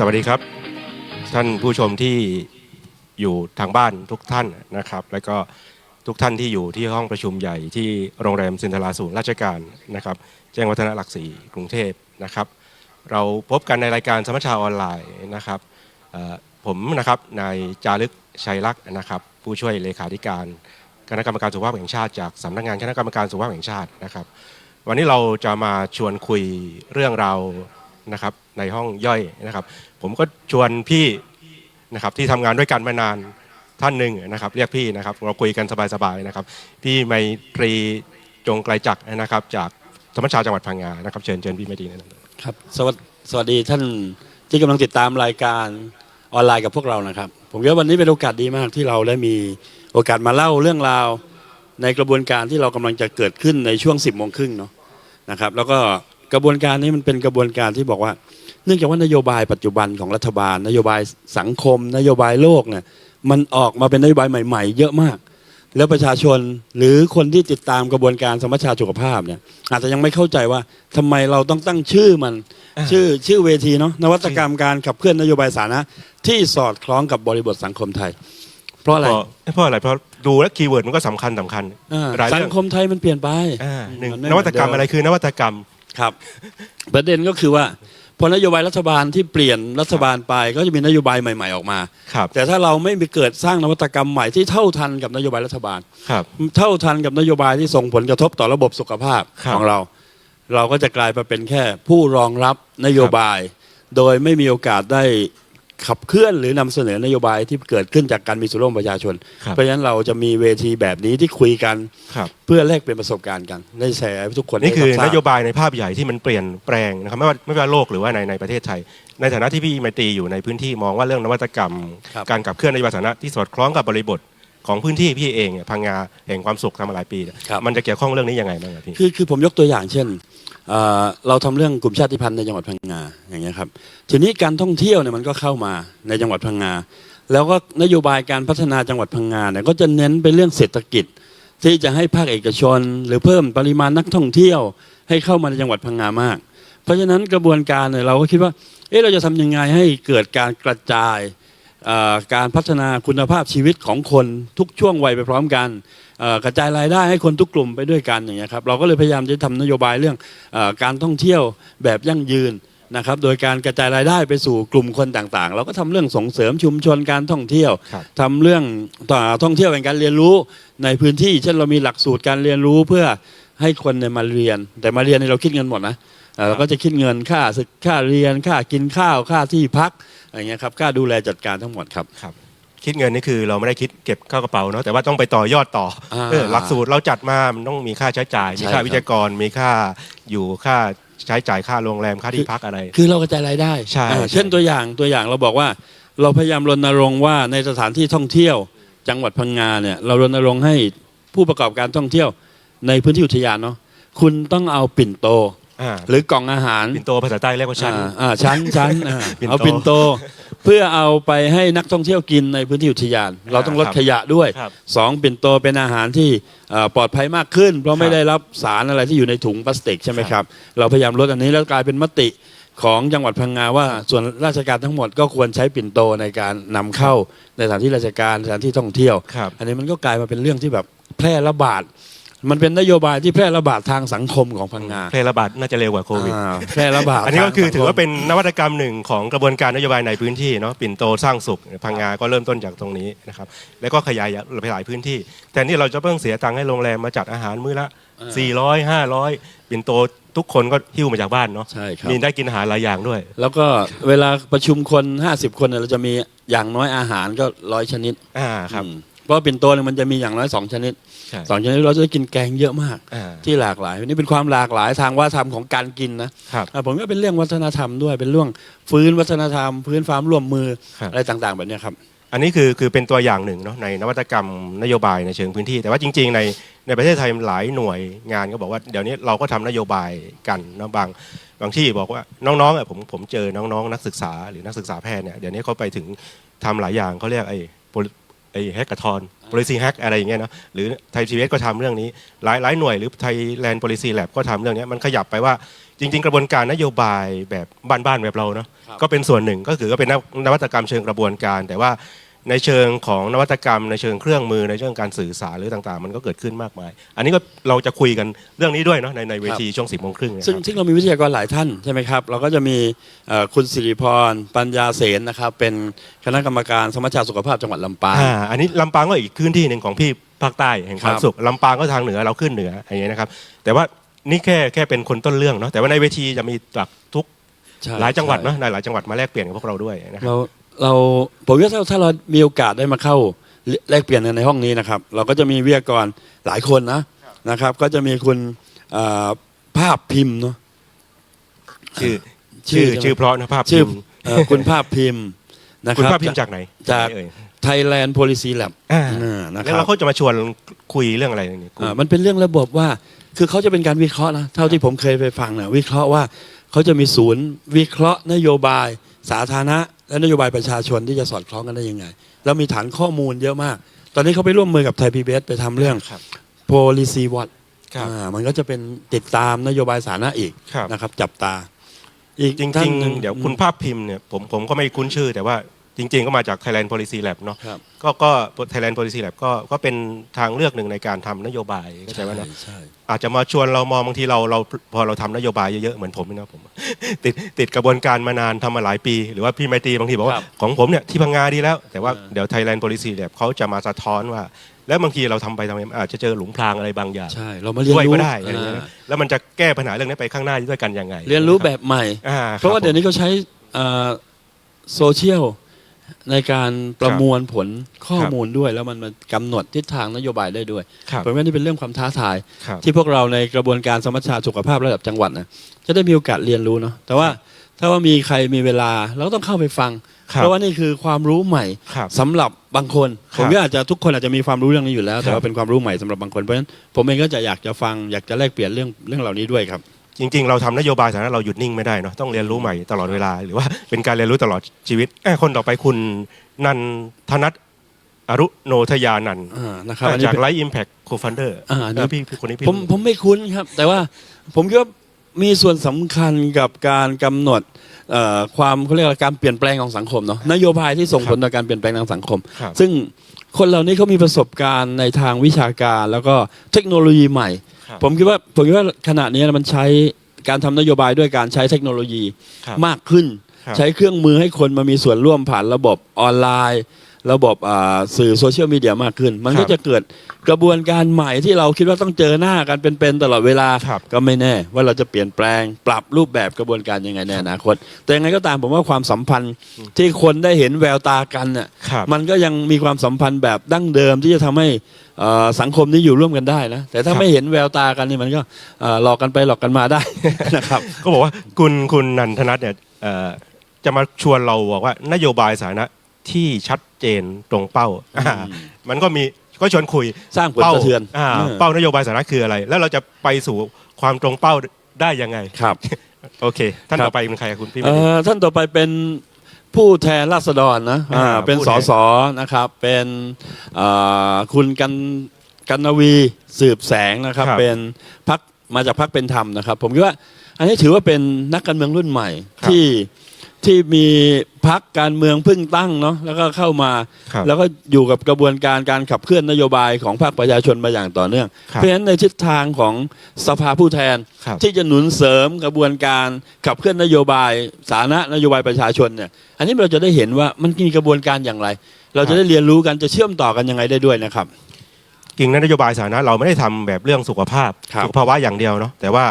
สวัสดีครับ ท่านผู้ชมที่อยู่ทางบ้านทุกท่านนะครับ แล้วก็ทุกท่านที่อยู่ที่ห้องประชุมใหญ่ที่โรงแรมซินทราศูนย์ราชการนะครับ แจ้งวัฒนะหลักสี่กรุงเทพนะครับ เราพบกันในรายการสมัชชาออนไลน์นะครับผมนะครับนายจารึกชัยลักษณ์นะครับ ผู้ช่วยเลขาธิการคณะกรรมการสุขภาพแห่งชาติจากสำนักงานคณะกรรมการสุขภาพแห่งชาตินะครับ วันนี้เราจะมาชวนคุยเรื่องราว นะครับในห้องย่อยนะครับ ผมก็ชวนพี่นะครับที่ทำงานด้วยกันมานานท่านหนึ่งนะครับ เรียกพี่นะครับเราคุยกันสบายๆนะครับพี่ไมตรีจงไกลจักนะครับ จากธรรมชาจังหวัดพังงานะครับเชิญเชิญพี่ไมตรีนะครับสวัสสวัสดีท่านที่กำลังติดตามรายการออนไลน์กับพวกเรานะครับ ผมคิดว่าวันนี้เป็นโอกาสดีมากที่เราได้มีโอกาสมาเล่าเรื่องราวในกระบวนการที่เรากำลังจะเกิดขึ้นในช่วง 10บโมงครึ่งเนาะนะครับ แล้วก็ กระบวนการนี้มันเป็นกระบวนการที่บอกว่า เนื่องจากว่านโยบายปัจจุบันของรัฐบาล นโยบายสังคม นโยบายโลกเนี่ยมันออกมาเป็นนโยบายใหม่ ๆ เยอะมาก แล้วประชาชนหรือคนที่ติดตามกระบวนการสมัชชาสุขภาพเนี่ยอาจจะยังไม่เข้าใจว่าทำไมเราต้องตั้งชื่อมันอ่าชื่อชื่อเวทีเนาะนวัตกรรมการขับเคลื่อนนโยบายสาธารณะที่สอดคล้องกับบริบทสังคมไทย เพราะอะไร เพราะเพราะอะไรเพราะดูแล้วคีย์เวิร์ดมันก็สำคัญสำคัญอ่าหลายเรื่องสังคมไทยมันเปลี่ยนไปอ่าหนึ่งมันไม่นวัตกรรมเหมือนเดิมอะไรคือนวัตกรรม ครับ ประเด็นก็คือว่าพอนโยบายรัฐบาลที่เปลี่ยนรัฐบาลไปก็จะมีนโยบายใหม่ๆออกมา ครับ แต่ถ้าเราไม่มีเกิดสร้างนวัตกรรมใหม่ที่เท่าทันกับนโยบายรัฐบาล ครับ เท่าทันกับนโยบายที่ส่งผลกระทบต่อระบบสุขภาพครับ ของเรา เราก็จะกลายมาเป็นแค่ผู้รองรับนโยบาย โดยไม่มีโอกาสได้ ขับเคลื่อนหรือนำเสนอนโยบายที่เกิดขึ้นจากการมีส่วนร่วมประชาชนครับเพราะฉะนั้นเราจะมีเวทีแบบนี้ที่คุยกันครับเพื่อแลกเปลี่ยนประสบการณ์กันได้แชร์ให้ทุกคนนี่คือได้รับทนราบโยบายในภาพใหญ่ที่มันเปลี่ยนแปลงนะครับไม่ว่าไม่ว่าโลกหรือว่าในในประเทศไทย ในฐานะที่พี่ไมตรีอยู่ในพื้นที่มองว่าเรื่องนวัตกรรมครับการขับเคลื่อนนโยบายสาธารณะที่สอดคล้องกับบริบทของพื้นที่พี่เองเนี่ยพังงาแห่งความสุขทำมาหลายปีเนี่ยครับมันจะเกี่ยวข้องเรื่องนี้ยังไงบ้างครับพี่คือคือผมยกตัวอย่างเช่น เราทำเรื่องกลุ่มชาติพันธุ์ในจังหวัดพังงาอย่างเงี้ยครับทีนี้การท่องเที่ยวเนี่ยมันก็เข้ามาในจังหวัดพังงา แล้วก็นโยบายการพัฒนาจังหวัดพังงาเนี่ยก็จะเน้นไปเรื่องเศรษฐกิจ ที่จะให้ภาคเอกชน หรือเพิ่มปริมาณนักท่องเที่ยว ให้เข้ามาในจังหวัดพังงามาก เพราะฉะนั้นกระบวนการเนี่ยเราก็คิดว่าเอ๊ะเราจะทำยังไงให้เกิดการกระจายการพัฒนาคุณภาพชีวิตของคนทุกช่วงวัยไปพร้อมกัน กระจายรายได้ให้คนทุกกลุ่มไปด้วยกันอย่างเงี้ยครับเราก็เลยพยายามจะทำนโยบายเรื่องเออการท่องเที่ยวแบบยั่งยืนนะครับโดยการกระจายรายได้ไปสู่กลุ่มคนต่างๆ เราก็ทำเรื่องส่งเสริมชุมชนการท่องเที่ยวครับทำเรื่องต่อท่องเที่ยวเป็นการเรียนรู้ในพื้นที่ เช่นเรามีหลักสูตรการเรียนรู้เพื่อให้คนเนี่ยมาเรียน แต่มาเรียนเนี่ยเราคิดเงินหมดนะเอ่อเราก็จะคิดเงินค่าศึกค่าเรียนค่ากินข้าวค่าที่พักอะไรเงี้ยครับค่าดูแลจัดการทั้งหมดครับ ครับคิดเงินนี่คือเราไม่ได้คิดเก็บเข้ากระเป๋าเนาะแต่ว่าต้องไปต่อยอดต่ออา เออหลักสูตรเราจัดมามันต้องมีค่าใช้จ่าย มีใช่ค่าครับวิจัยกรมีค่าอยู่ค่าใช้จ่ายค่าโรงแรมค่าที่พักอะไร คือเรากระจายรายได้ใช่อ่าใช่ เช่นตัวอย่างตัวอย่างเราบอกว่า เราพยายามรณรงค์ว่าในสถานที่ท่องเที่ยว จังหวัดพังงาเนี่ยเรารณรงค์ให้ผู้ประกอบการท่องเที่ยว ในพื้นที่อุทยานเนาะคุณต้องเอาปิ่นโต อ่าหรือกล่องอาหารปิ่นโตภาษาใต้เรียกว่าชั้น อ่าอ่าชั้นชั้นอ่าปิ่นโตเอาปิ่นโต เพื่อเอาไปให้นักท่องเที่ยวกินในพื้นที่อุทยาน เราต้องลดครับขยะด้วยครับสองปิ่นโตเป็นอาหารที่เอ่อปลอดภัยมากขึ้น เพราะไม่ครับได้รับสารอะไรที่อยู่ในถุงพลาสติกใช่ไหมคครัรับบเราพยายามลดอันนี้แล้วกลายเป็นมติของจังหวัดพังงาว่าส่วนราชการทั้งหมดก็ควรใช้ปิ่นโตในการนำเข้าในสถานที่ราชการสถานที่ท่องเที่ยว ครับ อันนี้มันก็กลายมาเป็นเรื่องที่แบบแพร่ระบาด มันเป็นนโยบายที่แพร่ระบาดทางสังคมของพังงาแพร่ระบาดน่าจะเร็วกว่าโควิด อ่าแพร่ระบาดอันนี้ก็คือทงสังมถือว่าเป็นนวัตกรรมหนึ่งของกระบวนการนโยบายในพื้นที่เนาะปิ่นโตสร้างสุขพังงาก็เริ่มต้นจากตรงนี้นะครับแล้วก็ขยายไปหลายพื้นที่แต่นี่เราจะเพิ่งเสียตังค์ให้โรงแรมมาจัดอาหารมื้อละ 400 500 ปิ่นโตทุกคนก็หิ้วมาจากบ้านเนาะใช่ครับ มีได้กินอาหารหลายอย่างด้วย แล้วก็เวลาประชุมคน 50 คนเนี่ยเราจะมีอย่างน้อยอาหารก็ร้อยชนิดอ่าครับ อืมเพราะปิ่นโตเนี่ยมันจะมีอย่างน้อยสองชนิดใช่ สองชนิดเราจะได้กินแกงเยอะมากอ่าที่หลากหลายนี่เป็นความหลากหลายทางวัฒนธรรมของการกินนะครับอ่าผมก็เป็นเรื่องวัฒนธรรมด้วยเป็นเรื่องฟื้นวัฒนธรรม พื้นฟ้ามร่วมมือครับอะไรต่างๆแบบเนี้ยครับ อันนี้คือคือเป็นตัวอย่างหนึ่งเนาะในนวัตกรรมนโยบายในเชิงพื้นที่ แต่ว่าจริง ๆ ในในประเทศไทยหลายหน่วยงานก็บอกว่าเดี๋ยวนี้เราก็ทำนโยบายกันเนาะบางบางที่บอกว่าน้องๆอะผมผมเจอน้องๆ นักศึกษาหรือนักศึกษาแพทย์เนี่ยเดี๋ยวนี้เขาไปถึงทำหลายอย่างเขาเรียกไอ้ pol- ไอ้ แฮกก a ทอน policy hack อะไรอย่างเงี้ยเนาะหรือไทยพีก็ทำเรื่องนี้ หลายหลายหน่วยหรือไทยแลนด์ policy lab ก็ทำเรื่องเนี้ยมันขยับไปว่าจริง ๆ กระบวนการนโยบายแบบบ้านๆแบบเราเนาะครับก็เป็นส่วนหนึ่งก็คือก็เป็นนวนวัตกรรมเชิงกระบวนการ แต่ว่า ในเชิงของนวัตกรรม ในเชิงเครื่องมือในเชิงการสื่อสารหรือต่างๆ มันก็เกิดขึ้นมากมาย อันนี้ก็เราจะคุยกันเรื่องนี้ด้วยเนาะในในเวทีช่วงสิบโมงครึ่งเนยซึ่งครับซึ่งเรามีวิทยากรหลายท่านใช่ไหมครับ เราก็จะมีเอ่อคุณสิริพร ปัญญาเสนนะครับ เป็นคณะกรรมการสมัชชาสุขภาพจังหวัดลำปางอ่าอันนี้ลำปางก็อีกพื้นที่หนึ่งของพี่ภาคใต้แห่งความครับสุขลำปางก็ทางเหนือเราขึ้นเหนืออย่างเงี้ยนะครับ แต่ว่านี่แค่แค่เป็นคนต้นเรื่องเนาะแต่ว่าในเวทีจะมีจากทุกใช่หลายจังหวัดใช่เนาะในหลายจังหวัดมาแลกเปลี่ยนกับพวกเราด้วยนะครับ เราเราผมว่าถ้าถ้าเรามีโอกาสได้มาเข้าแลกเปลี่ยนกันในห้องนี้นะครับ เราก็จะมีวิทยากรหลายคนนะนะครับ ก็จะมีคุณเอ่อภาพพิมพ์เนาะชื่อชื่ชื่ออชื่อเพราะนะภาพชื่อพิมพ์เอ่อคุณภาพพิมพ์นะคคุณรับภาพพิมพ์จากไหนจากเอ่ย Thailand Policy Lab อ่าอ่านะคแล้วรับเราก็จะมาชวนคุยเรื่องอะไรนี่อ่ามันเป็นเรื่องระบบว่าคือเขาจะเป็นการวิเคราะห์นะเท่าที่ผมเคยไปฟังนะวิเคราะห์ว่าเขาจะมีศูนย์วิเคราะห์นโยบายสาธารณะ และนโยบายประชาชนที่จะสอดคล้องกันได้ยังไง แล้วมีฐานข้อมูลเยอะมาก ตอนนี้เขาไปร่วมมือกับไทยพีบีไปทำเรื่องครับ policy watch ครับอ่ามันก็จะเป็นติดตามนโยบายสาธารณะอีกครับนะครับ จับตาอีกจริงท่านหนึ่ๆเดี๋ยวคุณภาพพิมพ์เนี่ยผมผมก็ไม่คุ้นชื่อแต่ว่า จริง ๆ ก็มาจาก Thailand Policy Lab เนาะครับ ก็ก็ Thailand Policy Lab ก็ก็เป็นทางเลือกหนึ่งในการทำนโยบายเข้าใจว่าเนอะใช่ อาจจะมาชวนเรามองบางทีเราเราพอเราทำนโยบายเยอะๆเหมือนผมนี่นะผม ติดติดกระบวนการมานานทำมาหลายปี หรือว่าพี่ไมตรีบางทีบอกว่าของผมเนี่ยที่พังงาดีแล้ว แต่ว่าเดี๋ยว Thailand Policy Lab เขาจะมาสะท้อนว่า แล้วบางทีเราทำไปทำไปอาจจะเจอหลุมพรางอะไรบางอย่างใช่เรามาเรียนด้วยรู้ก็ได้อะไรอย่างเงี้ยอ่านะแล้วมันจะแก้ปัญหาเรื่องนี้ไปข้างหน้าด้วยกันยังไงเรียนรู้แบบใหม่ อ่าเพราะว่าคบเดี๋ยวนี้เขาใช้โซเชียล ในการประมวลผลข้อมูลด้วย แล้วมันมากำหนดทิศทางนโยบายได้ด้วยครับผมว่านี่เป็นเรื่องความท้าทายครับที่พวกเราในกระบวนการสมัชชาสุขภาพระดับจังหวัดนะจะได้มีโอกาสเรียนรู้เนาะแต่ว่าถ้าว่ามีใครมีเวลาเราก็ต้องเข้าไปฟังครับเพราะว่านี่คือความรู้ใหม่ครับสำหรับบางคนคผรับมว่าอาจจะทุกคนอาจจะมีความรู้เรื่องนี้อยู่แล้ว แต่ครับว่าเป็นความรู้ใหม่สำหรับบางคนเพราะฉะนั้นผมเองก็จะอยากจะฟังอยากจะแลกเปลี่ยนเรื่องเรื่องเหล่านี้ด้วยครับ จริง ๆ เราทำนโยบายสาธารณะเราหยุดนิ่งไม่ได้เนาะต้องเรียนรู้ใหม่ตลอดเวลา หรือว่าเป็นการเรียนรู้ตลอดชีวิตเอ้ยคนต่อไปคุณนันทนัทอรุโนทยานันท์อ่านะครับอันนี้จากเป็นไลท์อิมแพคโคฟันเดอร์อ่าอันนี้พี่พี่คนนี้พี่ผมผมไม่คุ้นครับ แต่ว่าผมคิดว่ามีส่วนสำคัญกับการกำหนดเอ่อความเขาเรียกว่าการเปลี่ยนแปลงของสังคมเนาะนโยบายที่ส่งผลต่อการเปลี่ยนแปลงทางสังคมครับซึ่งคนเหล่านี้เขามีประสบการณ์ในทางวิชาการ แล้วก็เทคโนโลยีใหม่ ครับผมคิดว่าผมคิดว่าขณะนี้มันใช้การทำนโยบายด้วยการใช้เทคโนโลยีครับมากขึ้น ครับใช้เครื่องมือให้คนมามีส่วนร่วมผ่านระบบออนไลน์ ระบบอ่าสื่อโซเชียลมีเดียมากขึ้น มันครัก็บจะเกิดกระบวนการใหม่ที่เราคิดว่าต้องเจอหน้ากันเป็นๆตลอดเวลา ครับ ก็ไม่แน่ว่าเราจะเปลี่ยนแปลงปรับรูปแบบกระบวนการยังไงในอนาคต แต่ยังไงก็ตามผมว่าความสัมพันธ์ที่คนได้เห็นแววตากันน่ะครับ มันก็ยังมีความสัมพันธ์แบบดั้งเดิมที่จะทำให้เอ่อสังคมนี้อยู่ร่วมกันได้นะ แต่ถ้าครับ ไม่เห็นแววตากันนี่มันก็เอ่อหลอกกันไปหลอกกันมาได้ นะครับ ก็บอกว่าคุณคุณนันทนัทเนี่ยเอ่อจะมาชวนเราบอกว่านโยบายสาธารณะ ที่ชัดเจนตรงเป้าอ่ามันก็มีก็ชวนคุยสร้างผลเป้าสะเทือนอ่าเออเป้านโยบายสาธารณะคืออะไร แล้วเราจะไปสู่ความตรงเป้าได้ยังไง ครับ โอเค ท่านครับ ต่อไปเป็นใครครับคุณพี่เอ่อท่านต่อไปเป็นผู้แทนราษฎรนะอ่าอ่าเป็นผู้สแทน สนะครับเป็นเอ่อคุณกันกันนวีสืบแสงนะครับ ครับเป็นพักมาจากพักเป็นธรรมนะครับ ผมคิดว่าอันนี้ถือว่าเป็นนักการเมืองรุ่นใหม่ครับที่ที่มี พักการเมืองเพิ่งตั้งเนาะแล้วก็เข้ามา ครับแล้วก็อยู่กับกระบวนการการขับเคลื่อนนโยบายของภาคประชาชนมาอย่างต่อเนื่อง ครับเพราะฉะนั้นในทิศทางของสภาผู้แทน ครับ ที่จะหนุนเสริมกระบวนการขับเคลื่อนนโยบาย สาธารณะนโยบายประชาชนเนี่ยอันนี้เราจะได้เห็นว่ามันมีกระบวนการอย่างไร เราจะได้เรียนรู้กันจะเชื่อมต่อกันยังไงได้ด้วยนะครับ จริงๆนโยบายสาธารณะเราไม่ได้ทำแบบเรื่องสุขภาพครับ สุขภาวะอย่างเดียวเนาะแต่ว่า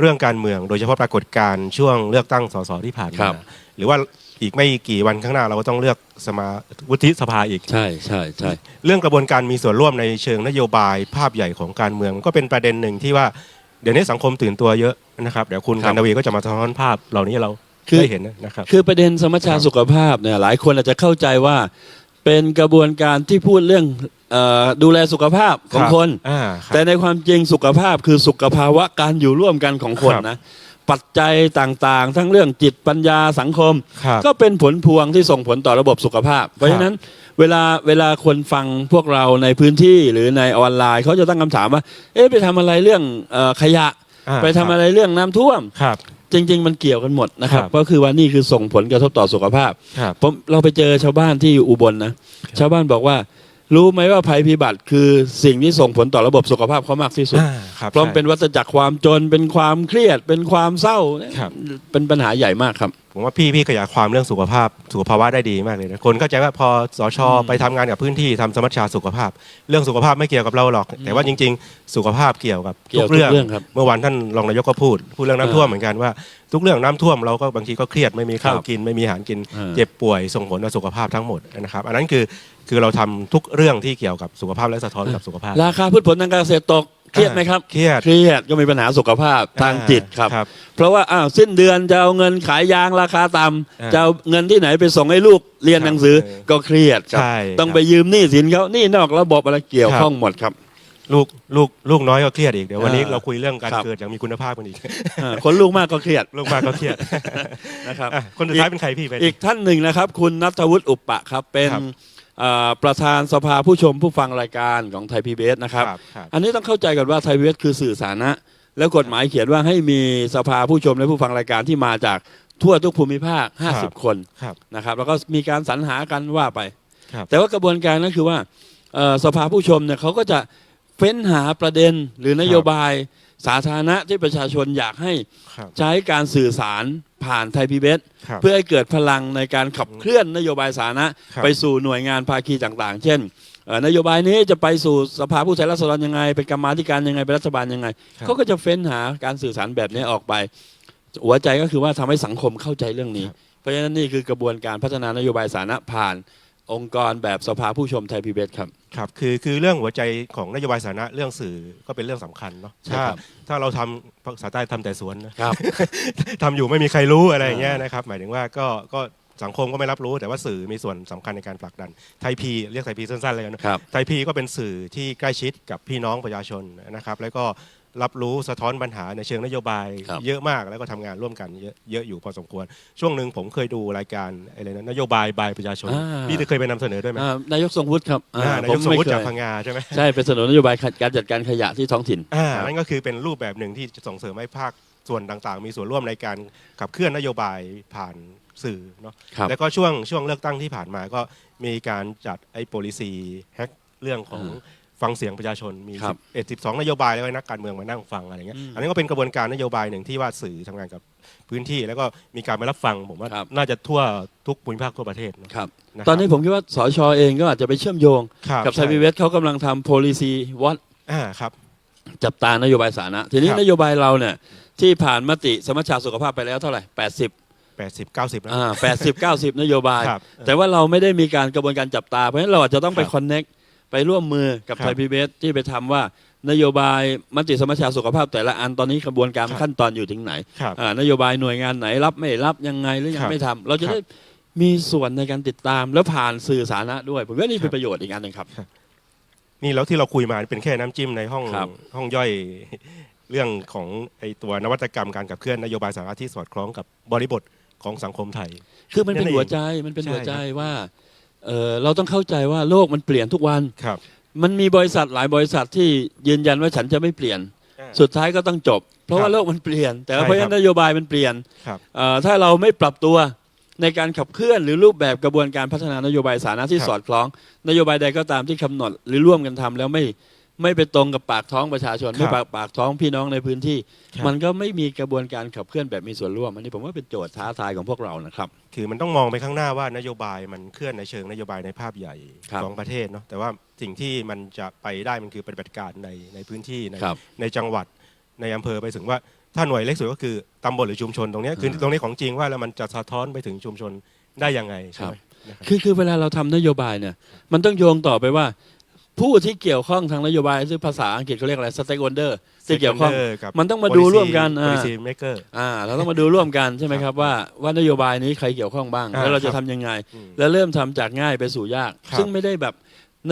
เรื่องการเมืองโดยเฉพาะปรากฏการณ์ช่วงเลือกตั้งสสที่ผ่านครัมาบหรือว่า อีกไม่กี่วันข้างหน้าเราก็ต้องเลือกสมาวุฒิสภาอีก ใช่ใช่ใช่ เรื่องกระบวนการมีส่วนร่วมในเชิงนโยบายภาพใหญ่ของการเมือง ก็เป็นประเด็นหนึ่งที่ว่าเดี๋ยวนี้สังคมตื่นตัวเยอะนะครับเดี๋ยวคุณครักับนวีก็จะมาสะท้อนภาพเหล่านี้ให้เราคือได้เห็นนะครับ คือประเด็นสมชาสุขภาพเนี่ยหลายคนอาจจะเข้าใจว่า เป็นกระบวนการที่พูดเรื่องเออดูแลสุขภาพของคน อ่าครับแต่ในความจริงสุขภาพคือสุขภาวะการอยู่ร่วมกันของคนครับนะ ปัจจัยต่างๆ ทั้งเรื่องจิตปัญญาสังคม ครับก็เป็นผลพวงที่ส่งผลต่อระบบสุขภาพ เพราะฉะนั้นเวลาเวลาคนฟังพวกเราในพื้นที่หรือในออนไลน์เขาจะตั้งคำถามว่า เอ๊ะไปทำอะไรเรื่องเอ่อขยะ อ่าไปทำอะไรเรื่องน้ำท่วม ครับ จริง ๆ มันเกี่ยวกันหมดนะครับ ครับ ก็คือว่านี่คือส่งผลกระทบต่อสุขภาพ ครับ ผมเราไปเจอชาวบ้านที่อุบลนะ ชาวบ้านบอกว่า รู้ไหมว่าภัยพิบัติคือสิ่งที่ส่งผลต่อระบบสุขภาพเขามากที่สุด อ่าครับเพราะมันเป็นใช่วัฏจักรความจนเป็นความเครียด เป็นความเศร้าครับ เป็นปัญหาใหญ่มากครับ ผมว่าพี่พี่ขยายความเรื่องสุขภาพสุขภาวะได้ดีมากเลยนะคนเข้าใจว่าพอสชไปทำงานกับพื้นที่ทำสมัชชาสุขภาพ เรื่องสุขภาพไม่เกี่ยวกับเราหรอก แต่ว่าจริง ๆ สุขภาพเกี่ยวกับเกี่ทุยวกเรื่อง ทุกเรื่องครับเมื่อวานท่านรองนายกก็พูดพูดเรื่องน้ำท่วมอ่าเหมือนกันว่าทุกเรื่องน้ำท่วมเราก็บางทีก็เครียดไม่มีข้าวครับกิน ไม่มีอาหารกิน อ่า เจ็บป่วยส่งผลต่อสุขภาพทั้งหมดนะครับ อันนั้นคือ คือเราทำทุกเรื่องที่เกี่ยวกับสุขภาพและสะท้อนกับสุขภาพ ราคาพืชผลทางการเกษตรตกเครียดไหมครับเครียดเครียดก็มีปัญหาสุขภาพทางจิตครับ ครับ เพราะว่าอ้าวสิ้นเดือนจะเอาเงินขายยางราคาต่ำอ่าจะเอาเงินที่ไหนไปส่งให้ลูกเรียนหนังสือเออก็เครียดครับ ใช่ต้องครับไปยืมหนี้สินเขานี่นอกระบบอะไรเกี่ยวครับ ข้องหมดครับ ลูกลูกลูกน้อยก็เครียดอีกเดี๋ยววันนี้อ่าเราคุยเรื่องการครับ เกิดอย่างมีคุณภาพกันอีก อ่าคนลูกมากก็เครียดลูกมากก็เครียดนะครับ อะคนสุดท้ายเป็นใครพี่ไป อีกท่านหนึ่งนะครับ คุณนัทวุฒิอุปปะครับ เป็นครับ เอ่อประธานสภาผู้ชมผู้ฟังรายการของไทยพีบีนะครับครับ อันนี้ต้องเข้าใจก่อนว่าไทยพีบีคือสื่อสาธารณะแล้วกฎหมายเขียนว่าให้มีสภาผู้ชมและผู้ฟังรายการที่มาจากทั่วทุกภูมิภาค 50 คนครับ นะครับ แล้วก็มีการสรรหากันว่าไป ครับ แต่ว่ากระบวนการนั้นคือว่าเอ่อสภาผู้ชมเนี่ยเขาก็จะเฟ้นหาประเด็นหรือนโยบายสาธารณะที่ประชาชนอยากให้ครับ ใช้การสื่อสาร ผ่านไทยพีบีครับเพื่อให้เกิดพลังในการขับเคลื่อนนโยบายสาธารณะ ครับ ไปสู่หน่วยงานภาคีต่างๆ เช่นเอ่อนโยบายนี้จะไปสู่สภาผู้แทนราษฎรยังไง เป็นกรรมาธิการยังไง เป็นรัฐบาลยังไง ครับ เขาก็จะเฟ้นหาการสื่อสารแบบนี้ออกไป หัวใจก็คือว่าทำให้สังคมเข้าใจเรื่องนี้ เพราะฉะนั้นนี่คือกระบวนการพัฒนานโยบายสาธารณะผ่าน องค์กรแบบสภาผู้ชมไทยพีบีครับ ครับคือคือเรื่องหัวใจของนโยบายสาธารณะเรื่องสื่อก็เป็นเรื่องสำคัญเนาะใช่ถ้าครับถ้าเราทำภาษาใต้ทำแต่สวนนะครับ ทำอยู่ไม่มีใครรู้อะไรอย่างเงี้ยนะครับหมายถึงว่าก็ก็สังคมก็ไม่รับรู้แต่ว่าสื่อมีส่วนสำคัญในการผลักดันไทยพีเรียกไทยพีสั้นๆเลยนะครับ ไทยพีก็เป็นสื่อที่ใกล้ชิดกับพี่น้องประชาชนนะครับ แล้วก็ รับรู้สะท้อนปัญหาในเชิงนโยบายครับ เยอะมากแล้วก็ทำงานร่วมกันเยอะเยอะอยู่พอสมควร ช่วงหนึ่งผมเคยดูรายการอะไรนะนโยบายบายประชาชนอ่า พี่เคยไปนำเสนอด้วยไหมอ่านายกทรงวุฒิครับอ่าอ่านายกสมไมติจากเคยพังงาใช่ไหม ใช่เป็นเสนอนโยบายการจัดการขยะที่ท้องถิ่น อ่าครับนั่นก็คือเป็นรูปแบบหนึ่งที่จะส่งเสริมให้ภาคส่วนต่างๆ มีส่วนร่วมในการขับเคลื่อนนโยบายผ่านสื่อเนาะครับแล้วก็ช่วงช่วงเลือกตั้งที่ผ่านมาก็มีการจัดไอ้ policy hack เรื่องของอ่า ฟังเสียงประชาชนมีครับเอ็ดสิบสองนโยบายแล้วให้นักการเมืองมานั่งฟังอะไรเงี้ยอืมอันนี้ก็เป็นกระบวนการนโยบายหนึ่งที่ว่าสื่อทำงานกับพื้นที่แล้วก็มีการมารับฟังผมว่าครับ น่าจะทั่วทุกภูมิภาคทั่วประเทศเนอะครับะตอนนี้ผมคิดว่าสชเองก็อาจจะไปเชื่อมโยง ครับกับไทยพีใช่บีเขากำลังทำ policy what อ่าครับ จับตานโยบายสาธารณะทีนี้ครับ นโยบายเราเนี่ยที่ผ่านมติสมัชชาสุขภาพไปแล้วเท่าไหร่ 80 แปดสิบเก้าสิบนะ อ่า80 90นโยบาย ครับแต่ว่าเราไม่ได้มีการกระบวนการจับตา เพราะฉะนั้นเราอาจจะต้องไปครับ คอนเน็ก ไปร่วมมือกับครับไทยพีบีที่ไปทำว่านโยบายมติสมัชชาสุขภาพแต่ละอันตอนนี้กระบวนการครับขั้นตอนอยู่ถึงไหนครับอ่านโยบายหน่วยงานไหนรับไม่รับยังไงหรือยัครังบไม่ทำเราจะครับได้มีส่วนในการติดตามแล้วผ่านสื่อสาธารณะด้วย ผมว่านี่ครัเป็นบประโยชน์อีกอันหนึ่งครับ นี่แล้วที่เราคุยมาเป็นแค่น้ำจิ้มในห้องครับห้องย่อยเรื่องของไอตัวนวัตกรรมการขับเคลื่อนนโยบายสาธารณะที่สอดคล้องกับบริบทของสังคมไทย คือมันเป็นนั่นเองหัวใจมันเป็นใช่หัวใจครับว่า เออเราต้องเข้าใจว่าโลกมันเปลี่ยนทุกวัน ครับ มันมีบริษัทหลายบริษัทที่ยืนยันว่าฉันจะไม่เปลี่ยน สุดท้ายก็ต้องจบ เพราะว่าครับโลกมันเปลี่ยน แต่ว่าใช่เพราะฉะครันั้บนนโยบายมันเปลี่ยนครับ เอ่อถ้าเราไม่ปรับตัวในการขับเคลื่อนหรือรูปแบบกระบวนการพัฒนานโยบายสาธารณะที่ครับ สอดคล้อง นโยบายใดก็ตามที่กำหนดหรือร่วมกันทำแล้วไม่ ไม่ไปตรงกับปากท้องประชาชนครับไม่ปากปากท้องพี่น้องในพื้นที่ ครับ มันก็ไม่มีกระบวนการขับเคลื่อนแบบมีส่วนร่วมอันนี้ผมว่าเป็นโจทย์ท้าทายของพวกเรานะครับ คือมันต้องมองไปข้างหน้าว่านโยบายมันเคลื่อนในเชิงนโยบายในภาพใหญ่ครับของประเทศเนาะแต่ว่าสิ่งที่มันจะไปได้มันคือปฏิบัติการในในพื้นที่ในครับในจังหวัดในอำเภอไปถึงว่าถ้าหน่วยเล็กสุดก็คือตำบลหรือชุมชนตรงเนี้ยคืออ่าตรงนี้ของจริงว่าแล้วมันจะสะท้อนไปถึงชุมชนได้ยังไงใช่ไหมนะครับ คือคือเวลาเราทำนโยบายเนี่ยมันต้องโยงต่อไปว่า ผู้ที่เกี่ยวข้องทางนโยบายซึ่งภาษาอังกฤษเขาเรียกอะไร stakeholder ที่เกี่ยวข้อง Stakeholder กับ มันต้องมาดูร่วมกันอ่า policy maker อ่าเราต้องมาดูร่วมกันใช่ไหมครับว่าว่านโยบายนี้ใครเกี่ยวข้องบ้าง อ่าแล้วเราจะครับทำยังไง อืมแล้วเริ่มทำจากง่ายไปสู่ยาก ครับ ซึ่งไม่ได้แบบ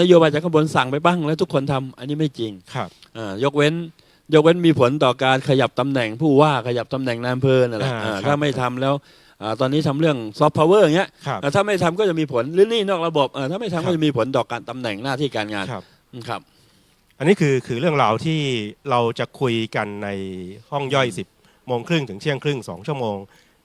นโยบายจากข้างบนสั่งไปบ้าง แล้วทุกคนทำอันนี้ไม่จริงครับ อ่ายกเว้น ยกเว้นมีผลต่อการขยับตำแหน่งผู้ว่าขยับตำแหน่งนายอำเภอนั่นแหละอ่าอ่าครับ ถ้าไม่ทำแล้ว อ่าตอนนี้ทำเรื่องซอฟต์พาวเวอร์อย่างเงี้ยครับอ่าถ้าไม่ทำก็จะมีผลหรือหนี่นอกระบบเอ่อถ้าไม่ทำครัก็บจะมีผลต่อการตำแหน่งหน้าที่การงานครับอืมครับ อันนี้คือคือเรื่องราวที่เราจะคุยกันในห้องย่อย 10โมงครึ่งถึงเที่ยงครึ่ง2ชั่วโมง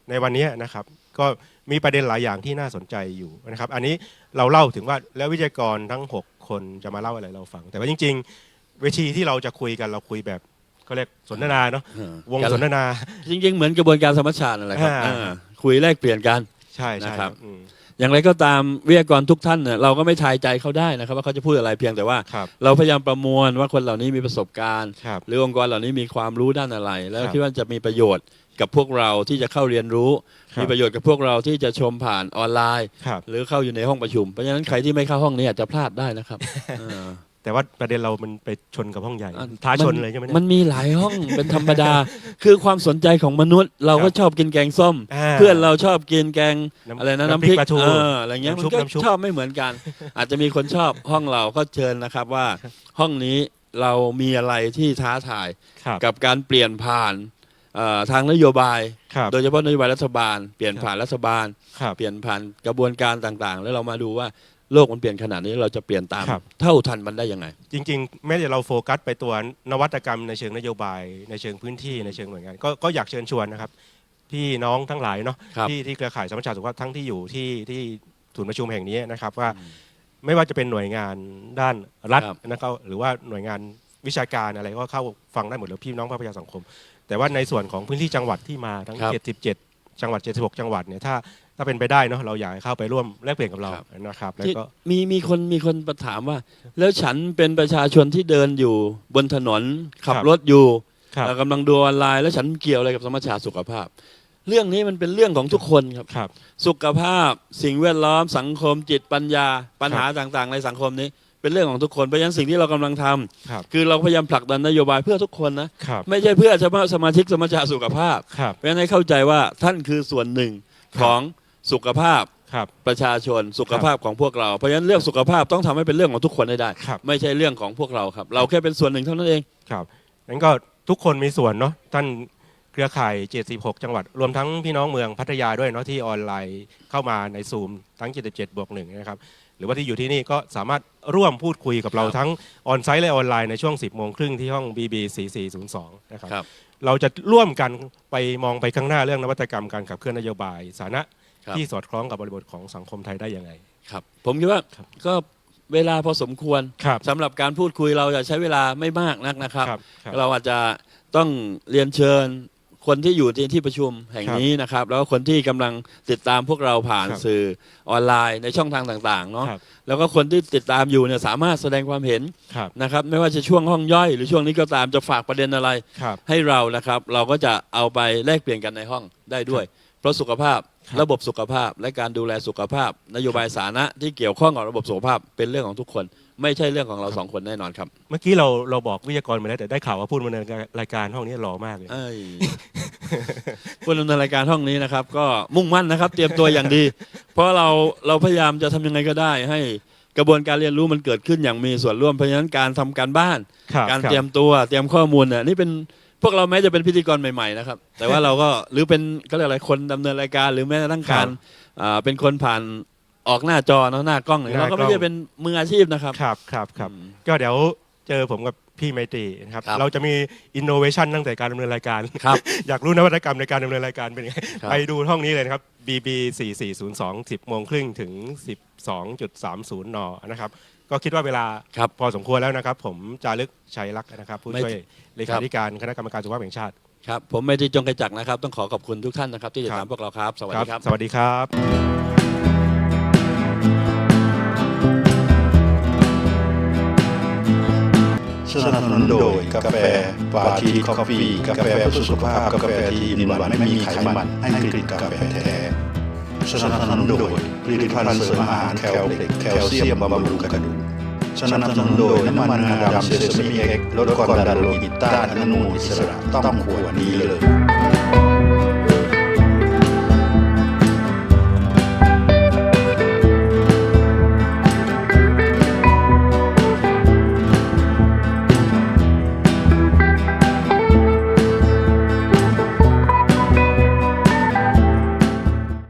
ในวันนี้นะครับ ก็มีประเด็นหลายอย่างที่น่าสนใจอยู่นะครับ อันนี้เราเล่าถึงว่าแล้ววิทยากรทั้ง 6 คนจะมาเล่าอะไรเราฟัง แต่ว่าจริง ๆ เวทีที่เราจะคุยกันเราคุยแบบก็เรียกสนทนาเนาะเออวงสนทนา จริงๆ เหมือนกระบวนการสมัชชานั่นแหละครับอ่า อ่า คุยแลกเปลี่ยนกัน ใช่ใช่นะครับ อืม อย่างไรก็ตามวิทยากรทุกท่านเนี่ยเราก็ไม่ทายใจเขาได้นะครับ ว่าเขาจะพูดอะไรเพียงแต่ว่า ครับเราพยายามประมวลว่าคนเหล่านี้มีประสบการณ์ ครับหรือองค์กรเหล่านี้มีความรู้ด้านอะไร แล้วครับคิดว่าจะมีประโยชน์กับพวกเราที่จะเข้าเรียนรู้ ครับ มีประโยชน์กับพวกเราที่จะชมผ่านออนไลน์ ครับ หรือเข้าอยู่ในห้องประชุมเพราะฉะนั้นใครที่ไม่เข้าห้องนี้อาจจะพลาดได้นะครับ เออ แต่ว่าประเด็นเรามันไปชนกับห้องใหญ่อะท้าชนเลยใช่ไหมเนี่ย มันมีหลายห้อง เป็นธรรมดา คือความสนใจของมนุษย์ เราก็ครับชอบกินแกงส้มาเพื่อนเราชอบกินแกงน้ำอะไรนะน้ำน้ำพพริริกกปลาทูเอออะไรเงี้ยน้ำมัชุนบก็น้ำชุบ ชอบไม่เหมือนกัน อาจจะมีคนชอบห้องเราก็เชิญนะครับว่าห้องนี้เรามีอะไรที่ท้าทายครับกับการเปลี่ยนผ่านเอ่อทางนโยบาย ครับโดยเฉพาะนโยบายรัฐบาล เปลี่ยนครับผ่านรัฐบาล ครับ เปลี่ยนผ่านกระบวนการต่างๆ แล้วเรามาดูว่า โลกมันเปลี่ยนขนาดนี้เราจะเปลี่ยนตาม ครับ เท่าทันมันได้ยังไง จริงๆ แม้แต่เราโฟกัสไปตัวนวัตกรรมในเชิงนโยบาย ในเชิงพื้นที่ในเชิงหน่วยงานก็ก็อยากเชิญชวนนะครับ พี่น้องทั้งหลายเนาะครับ ที่ที่เครือข่ายสมัชชาสุขภาพทั้งที่อยู่ที่ที่ศูนย์ประชุมแห่งนี้นะครับว่าไม่ว่าจะเป็นหน่วยงานด้านรัฐครับนะครับหรือว่าหน่วยงานวิชาการอะไรก็เข้าฟังได้หมดเลยพี่น้องภาคประชาสังคม แต่ว่าในส่วนของพื้นที่จังหวัดที่มาทั้ง ครับ 77 จังหวัด 76 จังหวัดเนี่ยถ้า ถ้าเป็นไปได้เนาะเราอยากให้เข้าไปร่วมแลกเปลี่ยนกับเราครับ นะครับ แล้วที่ก็ มีมีคนมีคนมาถามว่า แล้วฉันเป็นประชาชนที่เดินอยู่บนถนนขับครับ รถอยู่ครับเอ่อกำลังดูออนไลน์แล้วฉันเกี่ยวอะไรกับสมัชชาสุขภาพ เรื่องนี้มันเป็นเรื่องของทุกคนครับ ครับ สุขภาพ สิ่งแวดล้อม สังคม จิตปัญญา ปัญหาต่างๆ ในสังคมนี้ เป็นเรื่องของทุกคนเพราะฉะนั้นสิ่งที่เรากำลังทำครับ คือเราพยายามผลักดันนโยบายเพื่อทุกคนนะครับ ไม่ใช่เพื่อเฉพาะสมาชิกสมัชชาสุขภาพ ครับ เพราะฉะนั้นให้เข้าใจว่าท่านคือส่วนหนึ่งของ สุขภาพครับ ประชาชนสุขภาพของพวกเรา เพราะฉะนั้นเรื่องสุขภาพต้องทำให้เป็นเรื่องของทุกคนให้ได้ ครับ ไม่ใช่เรื่องของพวกเราครับ เราแค่เป็นส่วนหนึ่งเท่านั้นเอง ครับงั้นก็ทุกคนมีส่วนเนาะท่านเครือข่าย 76 จังหวัด รวมทั้งพี่น้องเมืองพัทยาด้วยเนาะที่ออนไลน์เข้ามาในซูมทั้ง 77 บวกหนึ่งนะครับ หรือว่าที่อยู่ที่นี่ก็สามารถร่วมพูดคุยกับเราครับทั้งออนไซต์และออนไลน์ในช่วง 10 โมงครึ่งที่ห้อง BB 4402 นะครับครับ เราจะร่วมกันไปมองไปข้างหน้าเรื่องนวัตกรรมการขับเคลื่อนนโยบาย สาธารณะครับ ที่สอดคล้องกับบริบทของสังคมไทยได้ยังไง ครับ ผมคิดว่าครับก็เวลาพอสมควรครับสำหรับการพูดคุยเราจะใช้เวลาไม่มากนักนะครับ ครับครับเราอาจจะต้องเรียนเชิญคนที่อยู่ที่ที่ประชุมแห่งนี้นะครับ แล้วก็คนที่กำลังติดตามพวกเราผ่านครับสื่อออนไลน์ในช่องทางต่างๆเนาะครับ แล้วก็คนที่ติดตามอยู่เนี่ยสามารถแสดงความเห็นครับนะครับ ไม่ว่าจะช่วงห้องย่อย หรือช่วงนี้ก็ตามจะฝากประเด็นอะไร ครับ ให้เรานะครับเราก็จะเอาไปแลกเปลี่ยนกันในห้องได้ด้วย เพราะสุขภาพค รับระบบสุขภาพ และการดูแลสุขภาพ นโยบายสาธารณะที่เกี่ยวข้องกับระบบสุขภาพเป็นเรื่องของทุกคน ไม่ใช่เรื่องของเราสองคนแน่นอนครับ เมื่อกี้เราเราบอกวิทยากรมาแล้วแต่ได้ข่าวว่าพูดมาในรายการห้องนี้หล่อมากเลย เอ้ย ผู้ดำเนินรายการห้องนี้นะครับ ก็มุ่งมั่นนะครับ เตรียมตัวอย่างดี เพราะเราเราพยายามจะทำยังไงก็ได้ ให้กระบวนการเรียนรู้มันเกิดขึ้นอย่างมีส่วนร่วมเพราะฉะนั้นการทำการบ้าน ครับการคบเตรียมตัวเตรียมข้อมูลเนี่ยนี่เป็น พวกเราแม้จะเป็นพิธีกรใหม่ๆนะครับ แต่ว่าเราก็หรือเป็นก็เรียกอะไรคนดำเนินรายการหรือแม้กระทั่งการอ่าเป็นคนผ่านออกหน้าจอเนาะหน้ากล้องเนี่ยหน้าเราก็กล้ไม่องใช่เป็นมืออาชีพนะครับ ครับครับครับอืมก็เดี๋ยวเจอผมกับพี่ไมตรีนะครับ ครับ เราจะมีอินโนเวชันตั้งแต่การดำเนินรายการ ครับ อยากรู้นวัตกรรมในการดำเนินรายการเป็นยังไง ครับ ไปดูห้องนี้เลยนะครับ BB 4402 10โมงครึ่งถึง 12.30 น นะครับ ก็คิดว่าเวลาครับพอสมควรแล้วนะครับ ผมจารึกชัยลักษณ์นะครับ ผู้ไม่ช่วยเลขาธิการคณะกรรมการสุขภาพแห่งชาติครับ ผมไม่ได้จงกระจักรนะครับ ต้องขอขอบคุณทุกท่านนะครับ ที่ติดครัตาบมพวกเราครับ สวัสดีครับ สวัสดีครับสนับสนุนโดยกาแฟปาทีคอฟฟี่กาแฟเพื่อสุขภาพกาแฟที่มีหวานไม่มีไขมันให้กลิ่นกาแฟแท้ สนับสนุนโดยผลิตภัณฑ์เสริมอาหารแคลเล็กแคลเซียมบำรุงกระดูกสนับสนุนโดยน้ำมันงาดำเซซามิเอ็กลดความดันโลหิตต้านอนุมูลอิสระต้องขวดนี้เลย